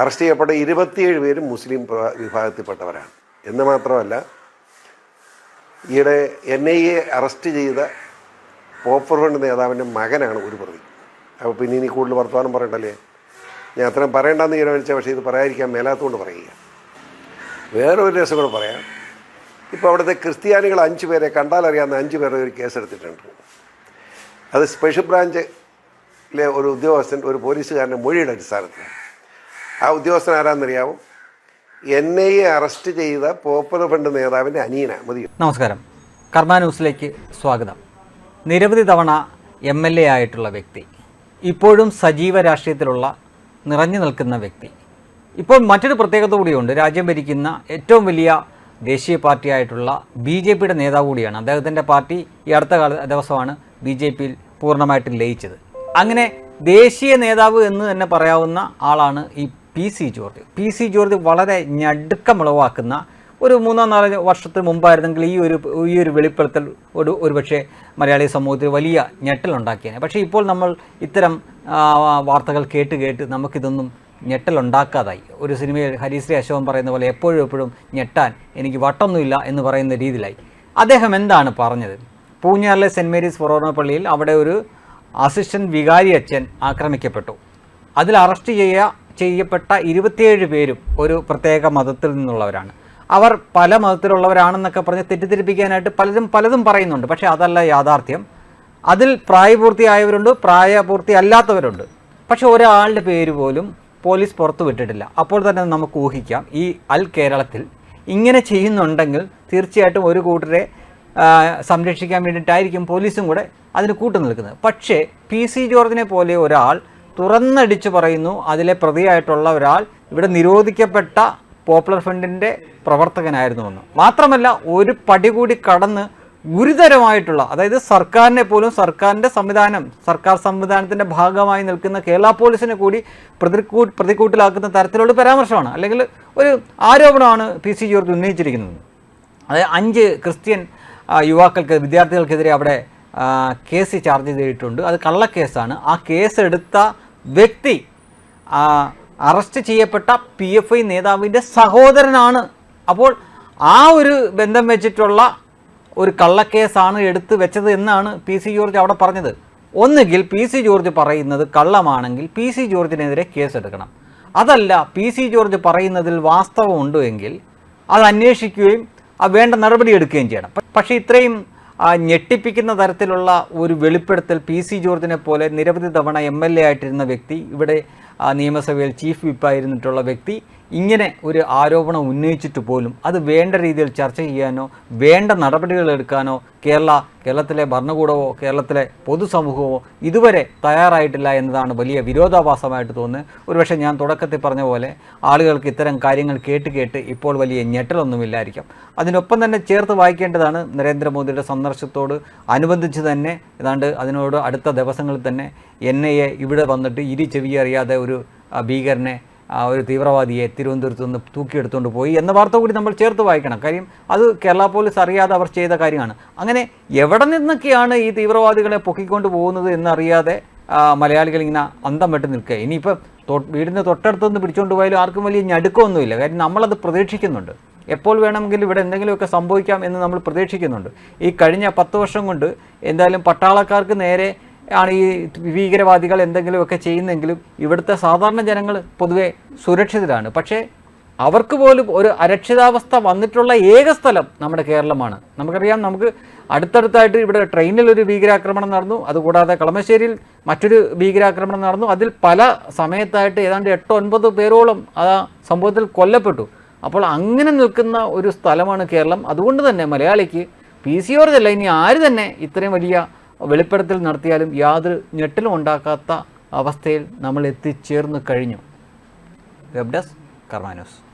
Arrest ചെയ്യപ്പെട്ട ഇരുപത്തിയേഴ് പേരും മുസ്ലിം വിഭാഗത്തിൽപ്പെട്ടവരാണ്. എന്ന് മാത്രമല്ല ഈയിടെ എൻ ഐ എ അറസ്റ്റ് ചെയ്ത പോപ്പർ ഫണ്ട് നേതാവിന്റെ മകനാണ് ഒരു പ്രതി. അപ്പോൾ പിന്നെ ഇനി കൂടുതൽ വർത്തമാനം പറയണ്ടല്ലേ? ഞാൻ അത്രയും പറയണ്ടെന്ന് തീരുമാനിച്ച പക്ഷേ ഇത് പറയാതിരിക്കാൻ മേലാത്തതുകൊണ്ട് പറയുക വേറെ ഒരു രസം കൂടെ പറയാം. ഇപ്പോൾ അവിടുത്തെ ക്രിസ്ത്യാനികൾ അഞ്ച് പേരെ കണ്ടാലറിയാവുന്ന അഞ്ച് പേരെ ഒരു കേസെടുത്തിട്ടുണ്ട്. അത് സ്പെഷ്യൽ ബ്രാഞ്ചിലെ ഒരു ഉദ്യോഗസ്ഥൻ ഒരു പോലീസുകാരന്റെ മൊഴിയുടെ അടിസ്ഥാനത്തിൽ ആ ഉദ്യോഗസ്ഥൻ ആരാന്നറിയാമോ എൻ ഐ എ അറസ്റ്റ് ചെയ്ത പോപ്പുലർ ഫ്രണ്ട് നേതാവിന്റെ അനിയന മതി. നമസ്കാരം. കർമ്മ ന്യൂസിലേക്ക് സ്വാഗതം. നിരവധി തവണ എം എൽ എ ആയിട്ടുള്ള വ്യക്തി ഇപ്പോഴും സജീവ രാഷ്ട്രീയത്തിലുള്ള നിറഞ്ഞു നിൽക്കുന്ന വ്യക്തി. ഇപ്പോൾ മറ്റൊരു പ്രത്യേകത കൂടിയുണ്ട്. രാജ്യം ഭരിക്കുന്ന ഏറ്റവും വലിയ ദേശീയ പാർട്ടിയായിട്ടുള്ള ബി ജെ പിയുടെ നേതാവ് കൂടിയാണ്. അദ്ദേഹത്തിന്റെ പാർട്ടി ഈ അടുത്ത കാല ദിവസമാണ് ബി ജെ പിയിൽ പൂർണമായിട്ടും ലയിച്ചത്. അങ്ങനെ ദേശീയ നേതാവ് എന്ന് തന്നെ പറയാവുന്ന ആളാണ് ഈ P C George. P C George വളരെ ഞടുക്കമുളവാക്കുന്ന ഒരു മൂന്നോ നാലോ വർഷത്തിന് മുമ്പായിരുന്നെങ്കിൽ ഈ ഒരു ഈ ഒരു വെളിപ്പെടുത്തൽ ഒരു ഒരുപക്ഷെ മലയാളി സമൂഹത്തിൽ വലിയ ഞെട്ടലുണ്ടാക്കിയാണ് പക്ഷേ ഇപ്പോൾ നമ്മൾ ഇത്തരം വാർത്തകൾ കേട്ട് കേട്ട് നമുക്കിതൊന്നും ഞെട്ടലുണ്ടാക്കാതായി. ഒരു സിനിമയിൽ ഹരിശ്രീ അശോകൻ പറയുന്ന പോലെ എപ്പോഴും എപ്പോഴും ഞെട്ടാൻ എനിക്ക് വട്ടൊന്നുമില്ല എന്ന് പറയുന്ന രീതിയിലായി. അദ്ദേഹം എന്താണ് പറഞ്ഞത്? പൂഞ്ഞാറിലെ സെന്റ് മേരീസ് ഫൊറോണ പള്ളിയിൽ അവിടെ ഒരു അസിസ്റ്റന്റ് വികാരി അച്ഛൻ ആക്രമിക്കപ്പെട്ടു. അതിൽ അറസ്റ്റ് ചെയ്യ ചെയ്യപ്പെട്ട ഇരുപത്തിയേഴ് പേരും ഒരു പ്രത്യേക മതത്തിൽ നിന്നുള്ളവരാണ്. അവർ പല മതത്തിലുള്ളവരാണെന്നൊക്കെ പറഞ്ഞ് തെറ്റിദ്ധരിപ്പിക്കാനായിട്ട് പലരും പലതും പറയുന്നുണ്ട്. പക്ഷേ അതല്ല യാഥാർത്ഥ്യം. അതിൽ പ്രായപൂർത്തിയായവരുണ്ട് പ്രായപൂർത്തി അല്ലാത്തവരുണ്ട് പക്ഷേ ഒരാളുടെ പേര് പോലും പോലീസ് പുറത്തു വിട്ടിട്ടില്ല. അപ്പോൾ തന്നെ നമുക്ക് ഊഹിക്കാം ഈ അൽ കേരളത്തിൽ ഇങ്ങനെ ചെയ്യുന്നുണ്ടെങ്കിൽ തീർച്ചയായിട്ടും ഒരു കൂട്ടരെ സംരക്ഷിക്കാൻ വേണ്ടിയിട്ടായിരിക്കും പോലീസും കൂടെ അതിന് കൂട്ടു നിൽക്കുന്നത്. പക്ഷേ പി സി ജോർജിനെ പോലെ ഒരാൾ തുറന്നടിച്ച് പറയുന്നു. അതിലെ പ്രതിയായിട്ടുള്ള ഒരാൾ ഇവിടെ നിരോധിക്കപ്പെട്ട പോപ്പുലർ ഫ്രണ്ടിന്റെ പ്രവർത്തകനായിരുന്നുവെന്ന്. മാത്രമല്ല ഒരു പടി കൂടി കടന്ന് ഗുരുതരമായിട്ടുള്ള അതായത് സർക്കാരിനെ പോലും സർക്കാരിന്റെ സംവിധാനം സർക്കാർ സംവിധാനത്തിന്റെ ഭാഗമായി നിൽക്കുന്ന കേരള പോലീസിനെ കൂടി പ്രതികൂ പ്രതിക്കൂട്ടിലാക്കുന്ന തരത്തിലുള്ള പരാമർശമാണ്. അല്ലെങ്കിൽ ഒരു ആരോപണമാണ് പി സി ജോർജ് ഉന്നയിച്ചിരിക്കുന്നത്. അതായത് അഞ്ച് ക്രിസ്ത്യൻ യുവാക്കൾക്ക് വിദ്യാർത്ഥികൾക്കെതിരെ അവിടെ കേസ് ചാർജ് ചെയ്തിട്ടുണ്ട്. അത് കള്ളക്കേസാണ്. ആ കേസ് എടുത്ത വ്യക്തി അറസ്റ്റ് ചെയ്യപ്പെട്ട പി എഫ് ഐ നേതാവിന്റെ സഹോദരനാണ്. അപ്പോൾ ആ ഒരു ബന്ധം വെച്ചിട്ടുള്ള ഒരു കള്ളക്കേസാണ് എടുത്ത് വെച്ചത് എന്നാണ് പി സി ജോർജ് അവിടെ പറഞ്ഞത്. ഒന്നുകിൽ പി സി ജോർജ് പറയുന്നത് കള്ളമാണെങ്കിൽ പി സി ജോർജിനെതിരെ കേസെടുക്കണം. അതല്ല പി സി ജോർജ് പറയുന്നതിൽ വാസ്തവമുണ്ട് എങ്കിൽ അത് അന്വേഷിക്കുകയും വേണ്ട നടപടി എടുക്കുകയും ചെയ്യണം. പക്ഷേ ഇത്രയും ഞെട്ടിപ്പിക്കുന്ന തരത്തിലുള്ള ഒരു വെളിപ്പെടുത്തൽ പി സി ജോർജിനെ പോലെ നിരവധി തവണ എം എൽ എ ആയിട്ടിരുന്ന വ്യക്തി ഇവിടെ ആ, നിയമസഭയിൽ ചീഫ് വിപ്പായിരുന്നിട്ടുള്ള വ്യക്തി ഇങ്ങനെ ഒരു ആരോപണം ഉന്നയിച്ചിട്ട് പോലും അത് വേണ്ട രീതിയിൽ ചർച്ച ചെയ്യാനോ വേണ്ട നടപടികൾ എടുക്കാനോ കേരള കേരളത്തിലെ ഭരണകൂടമോ കേരളത്തിലെ പൊതുസമൂഹമോ ഇതുവരെ തയ്യാറായിട്ടില്ല എന്നതാണ് വലിയ വിരോധാഭാസമായിട്ട് തോന്നുന്നത്. ഒരുപക്ഷെ ഞാൻ തുടക്കത്തിൽ പറഞ്ഞ പോലെ ആളുകൾക്ക് ഇത്തരം കാര്യങ്ങൾ കേട്ട് കേട്ട് ഇപ്പോൾ വലിയ ഞെട്ടലൊന്നുമില്ലായിരിക്കും. അതിനൊപ്പം തന്നെ ചേർത്ത് വായിക്കേണ്ടതാണ് നരേന്ദ്രമോദിയുടെ സന്ദർശനത്തോട് അനുബന്ധിച്ച് തന്നെ ഏതാണ്ട് അതിനോട് അടുത്ത ദിവസങ്ങളിൽ തന്നെ എൻ ഐ എ ഇവിടെ വന്നിട്ട് ഇരി ചെവി അറിയാതെ ഒരു ഭീകരനെ ഒരു തീവ്രവാദിയെ തിരുവനന്തപുരത്ത് നിന്ന് തൂക്കിയെടുത്തുകൊണ്ട് പോയി എന്ന വാർത്ത കൂടി നമ്മൾ ചേർത്ത് വായിക്കണം. കാര്യം അത് കേരള പോലീസ് അറിയാതെ അവർ ചെയ്ത കാര്യമാണ്. അങ്ങനെ എവിടെ നിന്നൊക്കെയാണ് ഈ തീവ്രവാദികളെ പൊക്കിക്കൊണ്ട് പോകുന്നത് എന്നറിയാതെ മലയാളികൾ ഇങ്ങനെ അന്തം വെട്ട് നിൽക്കുക. ഇനിയിപ്പോൾ വീടിന് തൊട്ടടുത്തുനിന്ന് പിടിച്ചുകൊണ്ട് പോയാലും ആർക്കും വലിയ ഞടുക്കമൊന്നുമില്ല. കാര്യം നമ്മളത് പ്രതീക്ഷിക്കുന്നുണ്ട്. എപ്പോൾ വേണമെങ്കിലും ഇവിടെ എന്തെങ്കിലുമൊക്കെ സംഭവിക്കാം എന്ന് നമ്മൾ പ്രതീക്ഷിക്കുന്നുണ്ട്. ഈ കഴിഞ്ഞ പത്ത് വർഷം കൊണ്ട് എന്തായാലും പട്ടാളക്കാർക്ക് നേരെ ആണ് ഈ ഭീകരവാദികൾ എന്തെങ്കിലുമൊക്കെ ചെയ്യുന്നെങ്കിലും ഇവിടുത്തെ സാധാരണ ജനങ്ങൾ പൊതുവെ സുരക്ഷിതരാണ്. പക്ഷേ അവർക്ക് പോലും ഒരു അരക്ഷിതാവസ്ഥ വന്നിട്ടുള്ള ഏക സ്ഥലം നമ്മുടെ കേരളമാണ്. നമുക്കറിയാം നമുക്ക് അടുത്തടുത്തായിട്ട് ഇവിടെ ട്രെയിനിൽ ഒരു ഭീകരാക്രമണം നടന്നു. അതുകൂടാതെ കളമശ്ശേരിയിൽ മറ്റൊരു ഭീകരാക്രമണം നടന്നു. അതിൽ പല സമയത്തായിട്ട് ഏതാണ്ട് എട്ടോ ഒൻപത് പേരോളം ആ സംഭവത്തിൽ കൊല്ലപ്പെട്ടു. അപ്പോൾ അങ്ങനെ നിൽക്കുന്ന ഒരു സ്ഥലമാണ് കേരളം. അതുകൊണ്ട് തന്നെ മലയാളിക്ക് പി സി ഓർ ഇനി ആര് തന്നെ ഇത്രയും വലിയ വെളിപ്പെടുത്തൽ നടത്തിയാലും യാതൊരു ഞെട്ടലും ഉണ്ടാക്കാത്ത അവസ്ഥയിൽ നമ്മൾ എത്തിച്ചേർന്ന് കഴിഞ്ഞു. വെബ്ഡസ് കർമാനോസ്